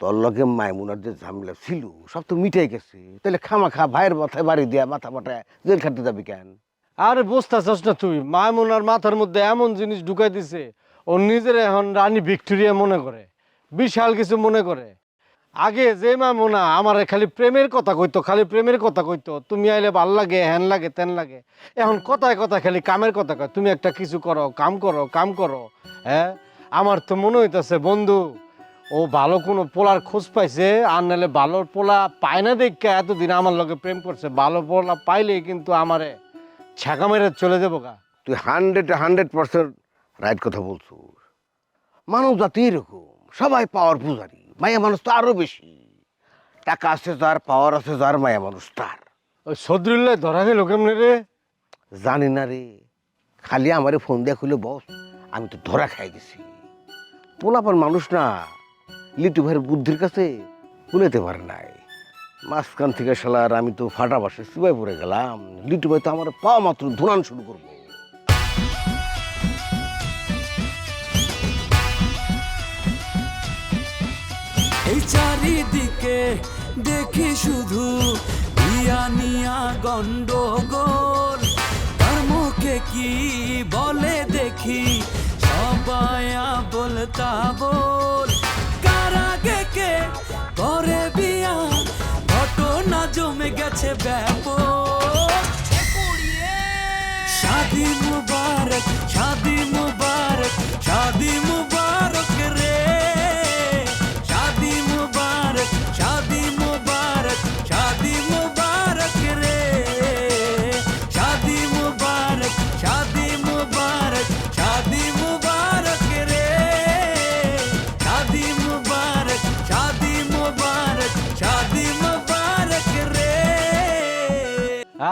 তোর লগে মাইমুনার যে ঝামেলা ছিল, সব তো মিটাই গেছে। তাহলে খামা খা, ভাইয়ের মাথায় বাড়ি দিয়া মাথা মাথায় জেল খাটতে যাবি কেন? আরে বুঝতেছস না তুই মায়মুনার মাথার মধ্যে এমন জিনিস ঢুকাই দিছে, ও নিজের এখন রানী ভিক্টোরিয়া মনে করে, বিশাল কিছু মনে করে। আগে যে মামুনা আমার খালি প্রেমের কথা কইতো, খালি প্রেমের কথা কইতো, তুমি আইলে ভালো লাগে হ্যান লাগে, তেন লাগে। এখন কথায় কথা খালি কামের কথা কয়, তুমি একটা কিছু করো, কাম করো কাম করো হ্যাঁ? আমার তো মনে হইতাছে, বন্ধু ও ভালো কোনো পোলার খোঁজ পাইছে আর নাহলে ভালো পোলা পায় না দেখে এতদিন আমার লগে প্রেম করছে ভালো পোলা পাইলেই কিন্তু আমারে ছ্যাঁকা মেরে চলে যাব গা। তুই হান্ড্রেড হান্ড্রেড পার্সেন্ট রাইট কথা বলছো। মানব জাতি এরকম সবাই পাওয়ার পূজারি মায়া মানুষ তো আরও বেশি। টাকা আছে যার পাওয়ার আছে যার মায়া মানুষ তার। ওই সদরুল্লাহ ধরা গেল কেমনে রে? জানি না রে খালি আমারে ফোন দিয়ে খুলে বস আমি তো ধরা খাই গেছি। পোলাপান মানুষ না লিটু ভাইয়ের বুদ্ধির কাছে কুলেতে পারে নাই। মাঝখান থেকে শালার আমি তো ফাটা বাসে সিবাই পড়ে গেলাম। লিটু ভাই তো আমার পা মাত্র ধুনান শুরু করব। এই চারিদিকে দেখি শুধু ইয়ানিয়া গন্ডগোল। তার মুখে কি বলে দেখি? সবাই বলতা বল। জমে গেছে ব্যাপক। শাদি মুবারক শাদি মুবারক শাদি মুবারক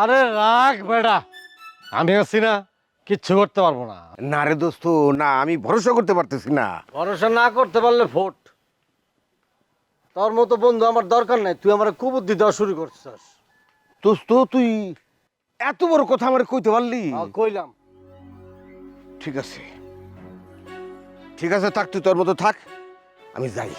আরে রাখ বেড়া। আমি আছি না কিচ্ছু করতে পারব না। না রে দোস্ত না আমি ভরসা করতে পারতেছি না। ভরসা না করতে পারলে ভোট। তোর মতো বন্ধু আমার দরকার নাই তুই আমার কুবুদ্ধি দেওয়া শুরু করছিস। দোস্ত তুই এত বড় কথা আমার কইতে পারলি? কইলাম। ঠিক আছে। ঠিক আছে থাক তুই তোর মতো থাক আমি যাই।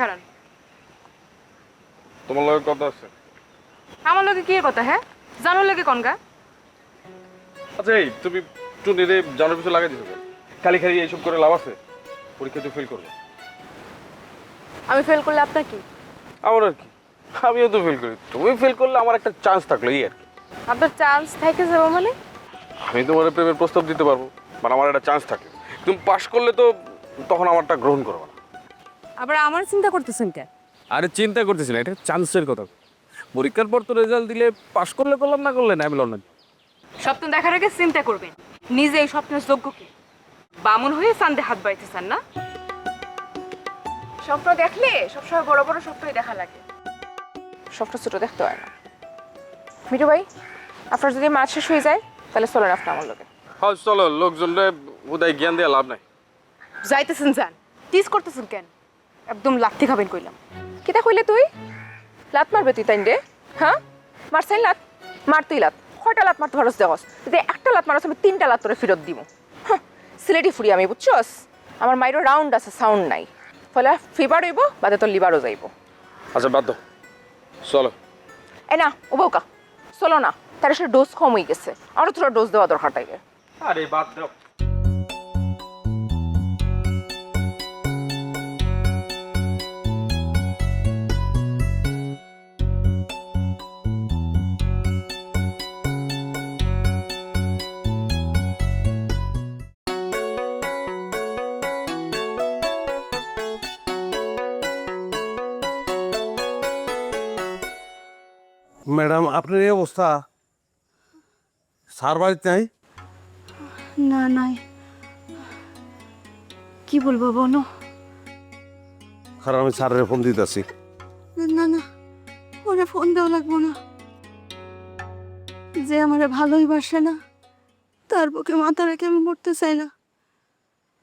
খারান। তোমার লগে কথা আছে? আমার কি কথা হ্যাঁ? জানোর আচ্ছা এই তুমি টুনিরে জানার পিছু লাগাই দিছো কেন? খালি খালি এইসব করে লাভ আছে? পরীক্ষা তো ফেল করবে। আমি ফেল করলে আপনার কি? আমার আর কি? আমিও তো ফেল করি। তুমি ফেল করলে আমার একটা চান্স থাকল এই আর কি। আপনার চান্স থেকে যাব মানে? আমি তোমার প্রেমের প্রস্তাব দিতে পারব মানে আমার একটা চান্স থাকে। তুমি পাশ করলে তো তখন আমারটা গ্রহণ করবে না। আবার আমার চিন্তা করতেছেন কে? আরে চিন্তা করতেছি না এটা চান্সের কথা। পরীক্ষার পর তো রেজাল্ট দিলে পাশ করলে করলাম না করলে না আমি লড়লাম। স্বপ্ন দেখার আগে চিন্তা করবেন নিজে এই স্বপ্নের যোগ্য কি? বামুন হয়ে চান্দে হাত বাড়িতে চান না? স্বপ্ন দেখলে সবসময় বড় বড় স্বপ্নই দেখা লাগে। স্বপ্ন ছোট দেখতে হয় না। মিঠু ভাই আপনার যদি মাছ শেষ হয়ে যায় তাহলে চলেন আপনি আমার লোকে হ্যাঁ চলো লোকজনরে উদয় জ্ঞান দিয়ে লাভ নাই। যাইতেছেন যান। টিজ করতেছেন কেন? একদম লাথি খাবেন কইলাম। কিতা কইলে তুই? লাত মারবে তুই তাইন রে হ্যাঁ? মারছাই লাত? মার তুই লাত। কয়টা লাত মারতে পারস দেখস? যদি একটা লাত মারস আমি তিনটা লাত তোরে ফেরত দিব হ্যাঁ, সিলেটি ফুরি আমি বুঝছস? আমার মাইরও রাউন্ড আছে সাউন্ড নাই। ফলে ফিবার হইব বাদে তোর লিভারও যাইব। আচ্ছা বাদ দাও চলো। এ না ও বউকা। চলো না। তার সাথে ডোজ কম হয়ে গেছে। আরও তোরা ডোজ দেওয়া দরকার তাইবে আরে বাদ দাও। ম্যাডাম আপনার এই অবস্থা? সার বাড়িতে নাই? না নাই। কি বলব বলো? কারণ আমি স্যারের ফোন দিতেছি। না না ওরে ফোন দেওয়া লাগবো না। যে আমারে ভালোই বাসে না তার বুকে মাথা রেখে আমি মরতে চাই না।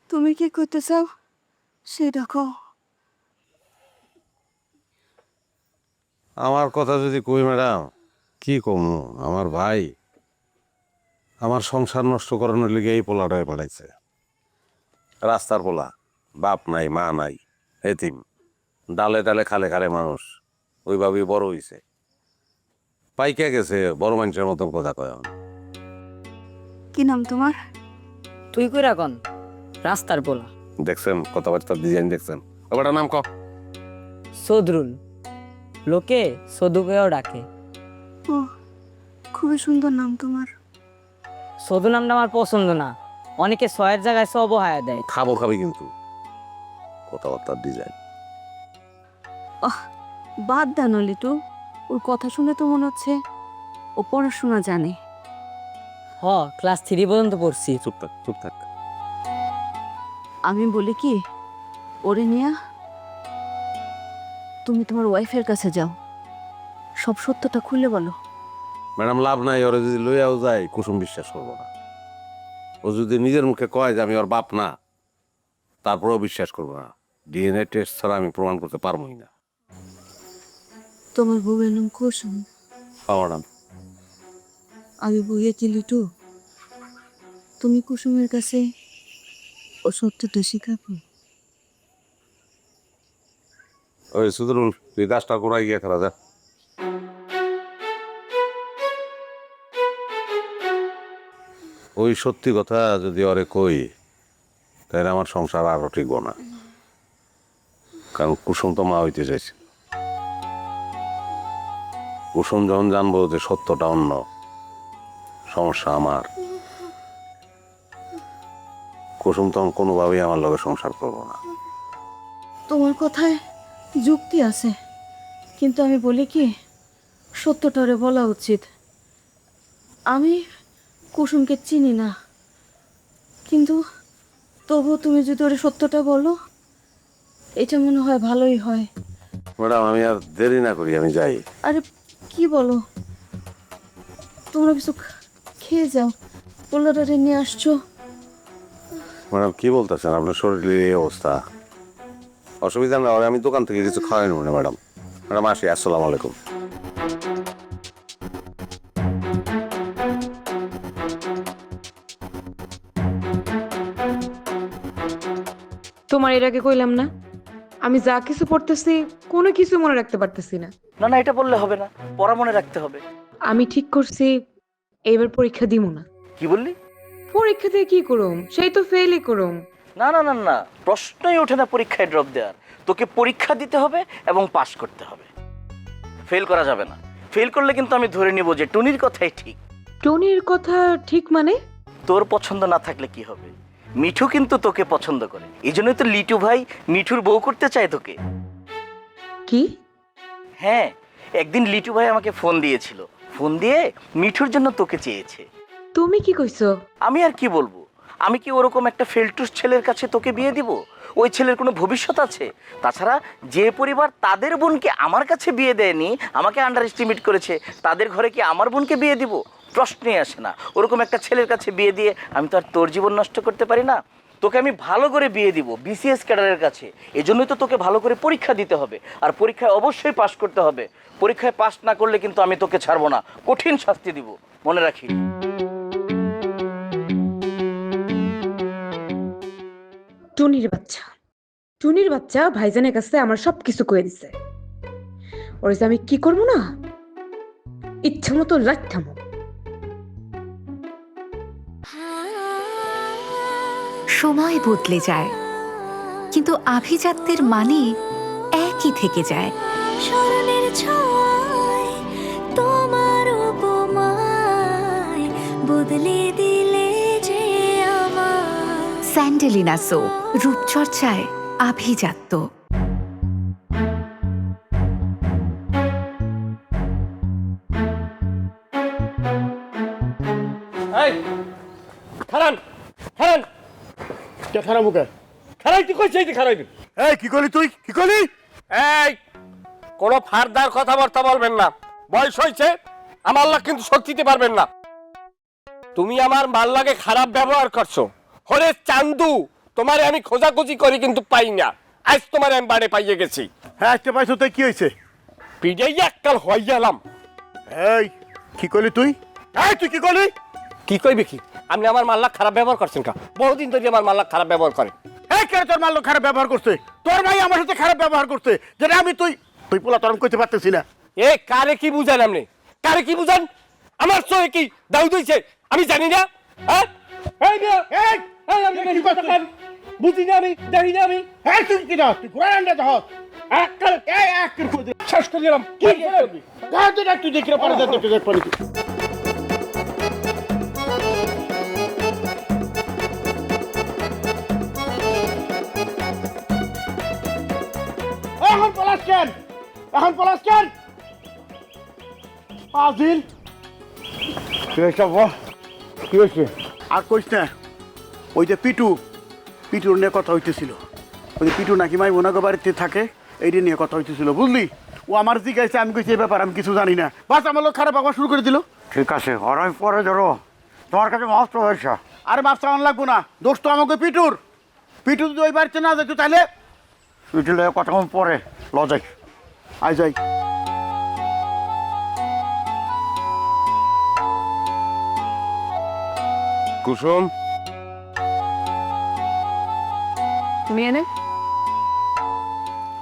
তুমি কি করতে চাও সেটা কও। আমার কথা যদি কই ম্যাডাম? কি কমু? আমার ভাই আমার সংসার নষ্ট করানোর লিগে এই পোলাটায় পাঠাইছে রাস্তার পোলা বাপ নাই মা নাই এতিম ডালে ডালে খালে খালে মানুষ ওইভাবেই বড় হইছে। পাইকা গেছে বড় মানুষের মতন কথা কয় এখন। কি নাম তোমার? তুই কই রাখন রাস্তার পোলা। দেখছেন কথাবার্তার ডিজাইন দেখছেন। ওটা নাম ক? সদরুল। লোকে সদুকেও ডাকে। ও খুবই সুন্দর নাম তোমার। সদু নামটা আমার পছন্দ না। অনেকে ছয়ের জায়গায় সব হায়া দেয়। খাব খাবি কিন্তু। কথাবার্তার ডিজাইন বাদ দানো লিটু। ওর কথা শুনে তো মনে হচ্ছে ও পড়াশোনা জানে। হ ক্লাস থ্রি পর্যন্ত পড়ছি। চুপ থাক চুপ থাক। আমি বলি কি ওরে নিয়া তুমি তোমার ওয়াইফের কাছে যাও। সব সত্যটা খুলে বলো। ম্যাডাম লাভ নাই ওরা যদি লইয়াও যায় কুসুম বিশ্বাস করব না। ও যদি নিজের মুখে কয় যে আমি ওর বাপ না তারপরেও বিশ্বাস করব না। ডিএনএ টেস্ট ছাড়া আমি প্রমাণ করতে পারবোই না। তোমার বউয়ের নাম কুসুম। হ্যাঁ ম্যাডাম। আমি বইয়েছি লিটু তুমি কুসুমের কাছে ও সত্যটা শিখাবো। ওই সুদরুল তুই দাসটা কোনায় গিয়ে খেলা যা ওই সত্যি কথা যদি ওরে কই, তাহলে আমার সংসার আরও টিকবো না। কারণ কুসুম তো মা হইতে চাইছে। কুসুম যখন জানব যে সত্যটা অন্য, সমস্যা আমার। কুসুম তখন কোনোভাবেই আমার লগে সংসার করব না। তোমার কথায় যুক্তি আছে। কিন্তু আমি বলি কি সত্যটা ওরে বলা উচিত। আমি কুসুমকে চিনি না। কিন্তু তবু তুমি যদি ওরে সত্যটা বলো এটা মনে হয় ভালোই হয়। ম্যাডাম আমি আর দেরি না করি আমি যাই। আরে কি বলো? তোমরা কিছু খেয়ে যাও। পোলাটারে নিয়ে আসছো। ম্যাডাম কি বলতেছেন? আপনার শরীরের এই অবস্থা। অসুবিধা না হলে আমি দোকান থেকে কিছু খাওয়াই নেব না ম্যাডাম। ম্যাডাম আসি আসসালামু আলাইকুম। তোমার এর আগে কইলাম না আমি যা কিছু পড়তেছি কোনো কিছু মনে রাখতে পারতেছি না। না না এটা বললে হবে না পড়া মনে রাখতে হবে। আমি ঠিক করছি এইবার পরীক্ষা দিব না। কি বললি? পরীক্ষা দিয়ে কি করুম? সেই তো ফেলই করুম। না না না না প্রশ্নই ওঠে না পরীক্ষায় ড্রপ দেওয়ার। তোকে পরীক্ষা দিতে হবে এবং পাশ করতে হবে। ফেল করা যাবে না। ফেল করলে কিন্তু আমি ধরে নিব যে টুনির কথাই ঠিক। টনির কথা ঠিক মানে? তোর পছন্দ না থাকলে কি হবে? মিঠু কিন্তু তোকে পছন্দ করে। এই জন্যই তো লিটু ভাই মিঠুর বউ করতে চায় তোকে। কি? হ্যাঁ একদিন লিটু ভাই আমাকে ফোন দিয়েছিল। ফোন দিয়ে মিঠুর জন্য তোকে চেয়েছে। তুমি কি কইছো? আমি আর কি বলব? আমি কি ওরকম একটা ফেলটুস ছেলের কাছে তোকে বিয়ে দিব? ওই ছেলের কোনো ভবিষ্যৎ আছে? তাছাড়া যে পরিবার তাদের বোনকে আমার কাছে বিয়ে দেয়নি, আমাকে আন্ডার এস্টিমেট করেছে, তাদের ঘরে কি আমার বোনকে বিয়ে দিব? প্রশ্নই আসে না। ওরকম একটা ছেলের কাছে বিয়ে দিয়ে আমি তো আর তোর জীবন নষ্ট করতে পারি না। তোকে আমি ভালো করে বিয়ে দিব বিসিএস ক্যাডারের কাছে। এজন্যই তো তোকে ভালো করে পরীক্ষা দিতে হবে। আর পরীক্ষায় অবশ্যই পাশ করতে হবে। পরীক্ষায় পাশ না করলে কিন্তু আমি তোকে ছাড়বো না। কঠিন শাস্তি দিব। মনে রাখি টুনির বাচ্চা। টুনির বাচ্চা ভাইজানের কাছে আমার সব কিছু কয়ে দিছে। ওর আমি কি করব না? ইচ্ছা মতো লাঠামো সময় বদলে যায় কিন্তু আভিজাত্যের মানে একই থেকে যায়। স্মরণের তোমার উপমায় বদলে স্যান্ডেলিনা সো রূপচর্চায় আভিজাত্য। এই খারান খারান। কে খারাপ মুখে? খারাই তুই কইছিস? তুই খারাই এই কি করলি তুই? কি করলি এই কোনো ফারদার কথাবার্তা বলবেন না। বয়স হয়েছে আমার লাগ কিন্তু শক্তি দিতে পারবেন না। তুমি আমার মাল লাগে খারাপ ব্যবহার করছ। হরে চান্দু তোমারে আমি খোঁজাখুঁজি করি কিন্তু পাই না। আজ তোমারে আমি বাড়ি পাইয়ে গেছি। হ্যাঁ আসতে পাইছো তো কি হয়েছে পিড়াই এককাল হইয়ালাম এই কি করলি তুই? এই তুই কি করলি কি কইবে কি? আপনি আমার মাল্লা খারাপ ব্যবহার করছেন কা বহুদিন ধরে আমার মাল্লা খারাপ ব্যবহার করে। এই কেন তোর মাল্লো খারাপ ব্যবহার করছে? তোর ভাই আমার সাথে খারাপ ব্যবহার করছে। যেটা আমি তুই তুই পোলা তরম করতে পারতেছি না। এ কারে কি বুঝান আপনি? কারে কি বুঝান? আমার চোখে কি দাউ দইছে আমি জানি না। হ্যাঁ? এই এই, এই, আপনি বেশি কথা বুঝি না আমি জানি না আমি। এই তুই কি না তুই ঘোড়া আন্ডা দহ এককাল এই এক করে দে শেষ করে দিলাম। কি করবি গায়ে তুই একটু দেখি না পারে দেখতে দেখ পারি এখন পলাশ কেন? এখন পলাশ কেন? আজিল কি হয়েছে কি হয়েছে? আর কইস না। ওই যে পিটু পিটুর নিয়ে কথা হইতেছিল। ওই যে পিটু নাকি মাই ওনাগো বাড়িতে থাকে এইটা নিয়ে কথা হইতেছিল বুঝলি? ও আমার জিজ্ঞাসা আমি কইছি এই ব্যাপার আমি কিছু জানি না। বাস আমার লোক খারাপ আবার শুরু করে দিল। ঠিক আছে আর আমি পরে ধরো। তোমার কাছে মাস্ত হয়েছে। আর মাপ চাওয়ান লাগবো না। দোষ তো আমাকে পিটুর। পিটু যদি ওই বাড়িতে না যেত তাহলে? উঠলে কতক্ষণ পরে লজাই আই যাই। কুসুম? এনে?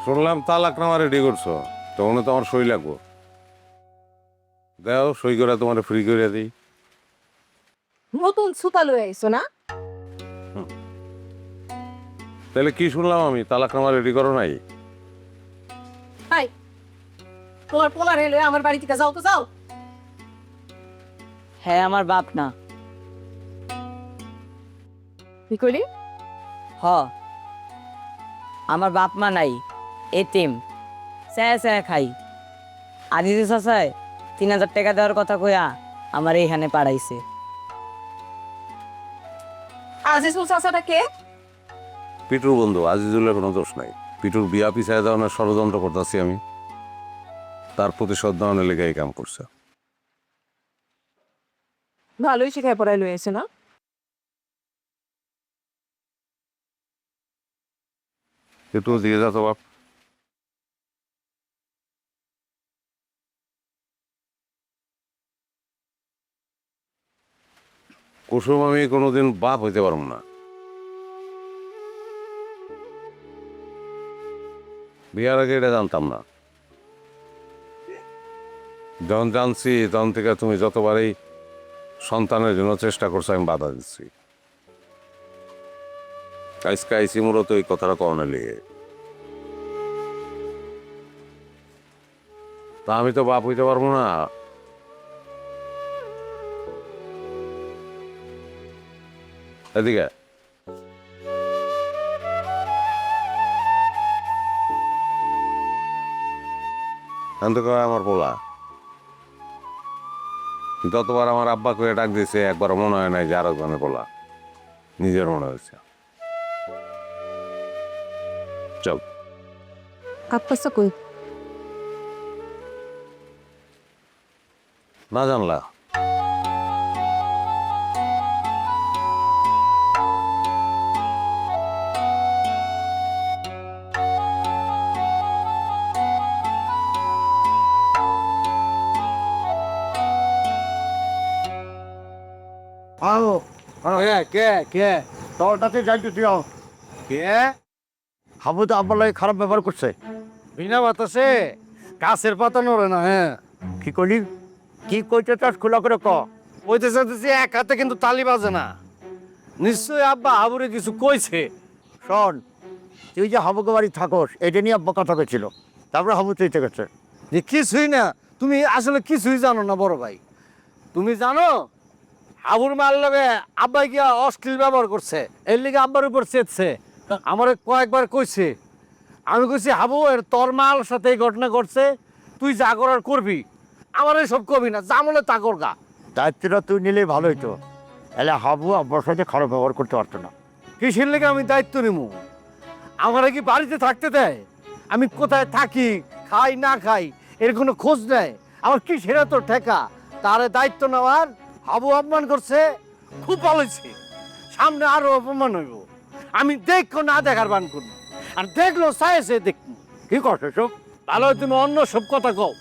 শুনলাম তালাক নামা রেডি করছ তখন তো আমার সই লাগবো। দাও সই করে তোমার ফ্রি করে দিই। নতুন সুতা লয়ে আইছো না? তাহলে কি শুনলাম আমি তালাক নামা রেডি করো নাই? হাই তোমার পোলার হেলে আমার বাড়ি থেকে যাও তো যাও। হ্যাঁ আমার বাপ না। কি কইলি? হ। আমার বাপ মা নাই এতিম। স্যাঁ স্যাঁ খাই। আজিজু চাচায় তিন হাজার টাকা দেওয়ার কথা কইয়া আমার এইখানে পাড়াইছে। আজিজুল চাচাটা কে? পিটুর বন্ধু আজিজুলের কোনো দোষ নাই। পিটুর বিয়া পিছায় দেওয়ানোর ষড়যন্ত্র করতেছি আমি। তার প্রতিশোধ দেওয়ানোর লেগে এই কাম করছে। ভালোই শিখায় পড়ায় লয়ে আইছে না? একটু দিয়ে যা তো বাপ কুসুম আমি কোনোদিন বাপ হইতে পারব না বিয়ার আগে এটা জানতাম না যখন জানছি তখন থেকে তুমি যতবারই সন্তানের জন্য চেষ্টা করছ আমি বাধা দিচ্ছি আজকে আইসি মূলত এই কথাটা কখনো লেগে। তা আমি তো বাপ হইতে পারব না। এদিকে। আমার পোলা? যতবার আমার আব্বা করে ডাক দিয়েছে একবার মনে হয় নাই যে আরও একজনের পোলা। নিজের মনে হয়েছে। আপ্পাসা কই না জানলা আও কে কে কে তোর কাছে যাইতে দিও কে হাবু তো আমার লাগে খারাপ ব্যবহার করছে বিনা বাতাসে গাছের পাতা নড়ে না হ্যাঁ। কি করলি কি কইতে চাস খোলা করে ক? কইতে চাইতেছি এক হাতে কিন্তু তালি বাজে না। নিশ্চয়ই আব্বা হাবুরে কিছু কইছে। শোন তুই যে হাবুকে বাড়ি থাকস এটা নিয়ে আব্বা কথা কইছিল। তারপরে হাবু চইতে গেছে। যে কিছুই না তুমি আসলে কিছুই জানো না বড় ভাই। তুমি জানো হাবুর মার লগে আব্বাই গিয়া অশ্লীল ব্যবহার করছে এর লিগে আব্বার উপর চেতছে আমার কয়েকবার কইছে আমি কইছি হাবু এর তোর মাল সাথে এই ঘটনা ঘটছে তুই যা করার করবি। আমার সব কবি না যা মনে তা কর গা। দায়িত্বটা তুই নিলেই ভালো হইতো। এলে হাবু আব্বার সাথে খারাপ ব্যবহার করতে পারতো না। কিসের লেগে আমি দায়িত্ব নিমু। আমার কি বাড়িতে থাকতে দেয়? আমি কোথায় থাকি খাই না খাই এর কোনো খোঁজ নেয় আমার কি সেরা তো ঠেকা তারে দায়িত্ব নেওয়ার হাবু অপমান করছে খুব ভালোছে সামনে আরও অপমান হইব। আমি দেখো না দেখার বান করব। আর দেখল সায়েসে দেখ কি করছ সব ভালো তুমি অন্য সব কথা কও।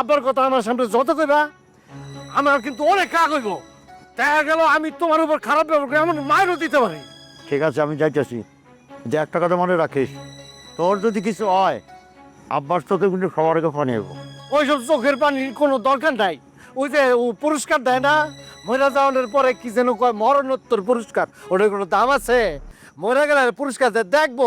আব্বার কথা আমার সামনে যত কইবা আমার কিন্তু অনেক কাজ হইব। দেখা গেল আমি তোমার উপর খারাপ ব্যবহার করে এমন মায়েরও দিতে পারি। ঠিক আছে আমি যাইতেছি। যে একটা কথা মনে রাখিস তোর যদি কিছু হয় আব্বাস তোকে কিন্তু সবার আগে পানি নেব ওইসব চোখের পানির কোনো দরকার নাই। ওই যে ও পুরস্কার দেয় না মহিলা যাওয়ানোর পরে কি যেন কয় মরণোত্তর পুরস্কার ওটার কোনো দাম আছে? মরে গেলে পুরস্কার দেখব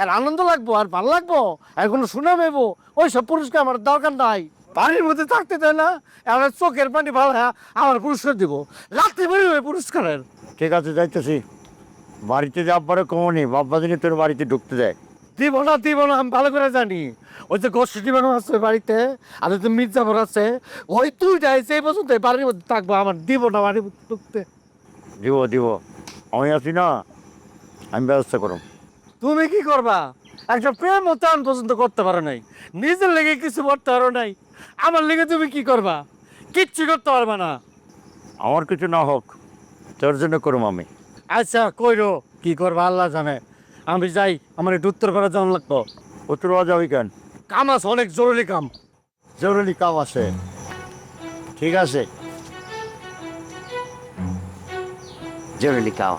আর আনন্দ লাগবো আর ভালো লাগবো আর কোনো সুনাম এবো ওই সব পুরস্কার আমার দরকার নাই। পানির মধ্যে থাকতে দেয় না আমার চোখের পানি ভালো হয় আমার পুরস্কার দিব। লাথি বেরোবে পুরস্কারের। ঠিক আছে যাইতেছি। বাড়িতে যে আব্বারে কমনি বাব্বা দিনে তোর বাড়িতে ঢুকতে দেয় দিব না দিব না আমি ভালো করে জানি। ওই যে গোষ্ঠী বানানো আছে বাড়িতে আর ওই যে মির্জাফর আছে ওই তুইটাই সেই পর্যন্ত বাড়ির মধ্যে থাকব আমার দিব না বাড়ির মধ্যে ঢুকতে। দিব দিব। আমি আছি না। আমি ব্যবস্থা করুম তুমি কি করবা? একটা প্রেম হতান পর্যন্ত করতে পারো নাই। নিজের লেগে কিছু করতে পারো নাই। আমার লেগে তুমি কি করবা? কিচ্ছু করতে পারবা না। আমার কিছু না হোক তোর জন্য করুম আমি। আচ্ছা কইরো কি করবা আল্লাহ জানে। আমি যাই আমার একটু উত্তর করা জানা লাগবো। উত্তর হওয়া যাবে কেন? কাম আছে অনেক জরুরি কাম। জরুরি কাম আছে। ঠিক আছে। জরুরি কাজ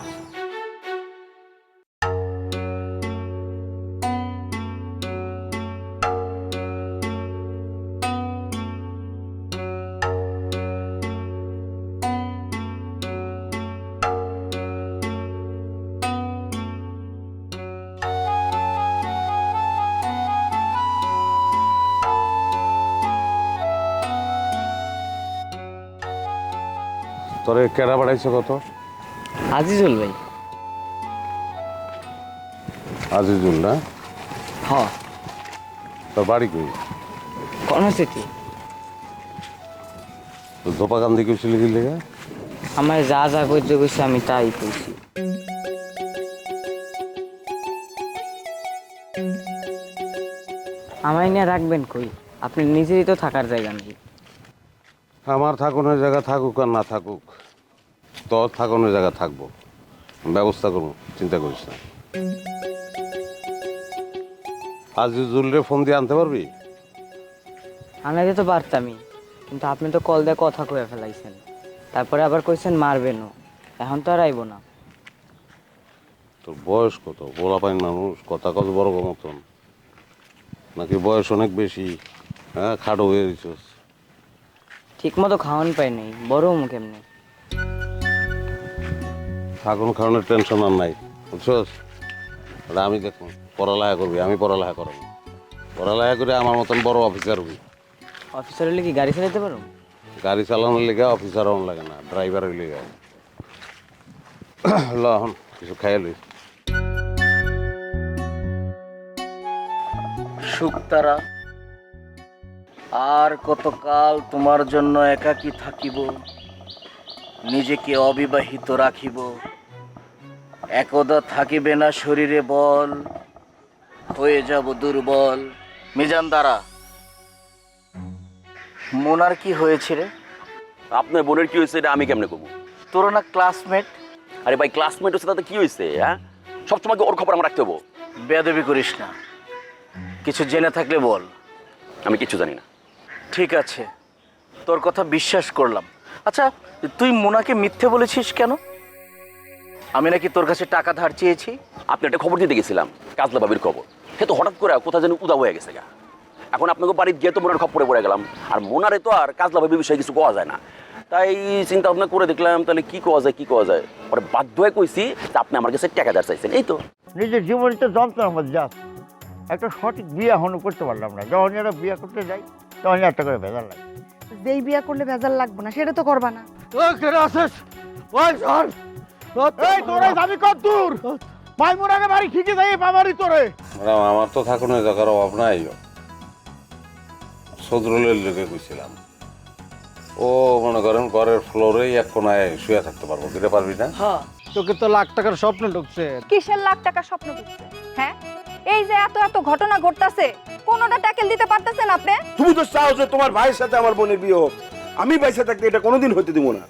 কেডা বাড়াইছে কত? আজিজুল ভাই। আজিজুল না? হ। তোর বাড়ি কই? কোন স্মৃতি তোর ধোপা কান্দি গেছিলি কি লেগে? আমার যা যা করতে গেছে আমি তাই কইছি। আমায় নিয়ে রাখবেন কই? আপনি নিজেরই তো থাকার জায়গা নেই আমার থাকুনের জায়গা থাকুক আর না থাকুক। তোর থাকানোর জায়গা থাকব। ব্যবস্থা করব চিন্তা করিস না। আজিজুলরে ফোন দিয়ে আনতে পারবি? আনাইতে তো পারতামই কিন্তু আপনি তো কল দিয়ে কথা কয়ে ফেলাইছেন। তারপরে আবার কইছেন মারবেনও এখন তো আর আইব না। তোর বয়স কত? বলা পাইন মানুষ কথা কত বড় মতন? নাকি বয়স অনেক বেশি? হ্যাঁ খাটো হয়ে গেছিস। ঠিক মতো খাওয়ান পাই নাই বড় মুখ এমনি থাকুন খাওয়ানোর টেনশন আর নাই বুঝছস? ওটা আমি দেখুন পড়ালেখা করবি আমি পড়ালেখা করব। পড়ালেখা করে আমার মতন বড় অফিসার হবি। অফিসার হলে কি গাড়ি চালাতে পারো? গাড়ি চালানোর লেগে অফিসার হন লাগে না ড্রাইভারের লেগে ল এখন কিছু খাইয়ে লই। শুক্তারা আর কতকাল তোমার জন্য একাকী থাকিব নিজেকে অবিবাহিত রাখিব। একদা থাকিবে না শরীরে বল হয়ে যাব দুর্বল। মিজান দ্বারা মোনার কি হয়েছে রে? আপনার বোনের কি হয়েছে এটা আমি কেমনে করব? তোর না ক্লাসমেট আরে ভাই ক্লাসমেট হচ্ছে তাতে কি হয়েছে হ্যাঁ? সবসময় ওর খবর আমার রাখতে হব? বেয়াদবি করিস না। কিছু জেনে থাকলে বল। আমি কিছু জানি না। ঠিক আছে। তোর কথা বিশ্বাস করলাম। আচ্ছা তুই মোনাকে মিথ্যে বলেছিস কেন? আমি নাকি তোর কাছে টাকা ধার চেয়েছি? আপনি একটা খবর দিতে গেছিলাম কাজলা বাবির খবর। সে তো হঠাৎ করে কোথায় যেন উদা হয়ে গেছে গা। এখন আপনাকে বাড়িতে গিয়ে তো মোনার খবরে পড়ে গেলাম। আর মোনারে তো আর কাজলা বাবির বিষয়ে কিছু কোয়া যায় না। তাই চিন্তা ভাবনা করে দেখলাম তাহলে কি কোয়া যায় কি কোয়া যায়? পরে বাধ্য হয়ে কইছি যে আপনি আমার কাছে টাকা ধার চাইছেন এই তো। নিজের জীবনে তো যন্ত্রণার মধ্যে যাস একটা সঠিক বিয়ে এখনও করতে পারলাম না। যখন এরা বিয়ে করতে যাই তখন একটা করে ভেজাল লাগে। যেই বিয়া করলে ভেজাল লাগবে না সেটা তো করবা না। ওই এই তোরে যাবি কত দূর। বাড়ি যাই বাবারই তোরে। ম্যাডাম আমার তো থাকুনের অভাব নাই। সদরুলের লেগে কইছিলাম ও মনে করেন ঘরের ফ্লোরেই এক কোনায় শুয়ে থাকতে পারব। দিতে পারবি না? তোকে তো লাখ টাকার স্বপ্ন ঢুকছে। কিসের লাখ টাকা স্বপ্ন দেখছে হ্যাঁ? এই যে এত এত ঘটনা ঘটতাছে কোনোটা ট্যাকেল দিতে পারতেছেন আপনি? তুমি তো চাও যে তোমার ভাইয়ের সাথে আমার বোনের বিয়ে হোক। আমি বাইসে থাকতে এটা কোনোদিন হতে দিব না।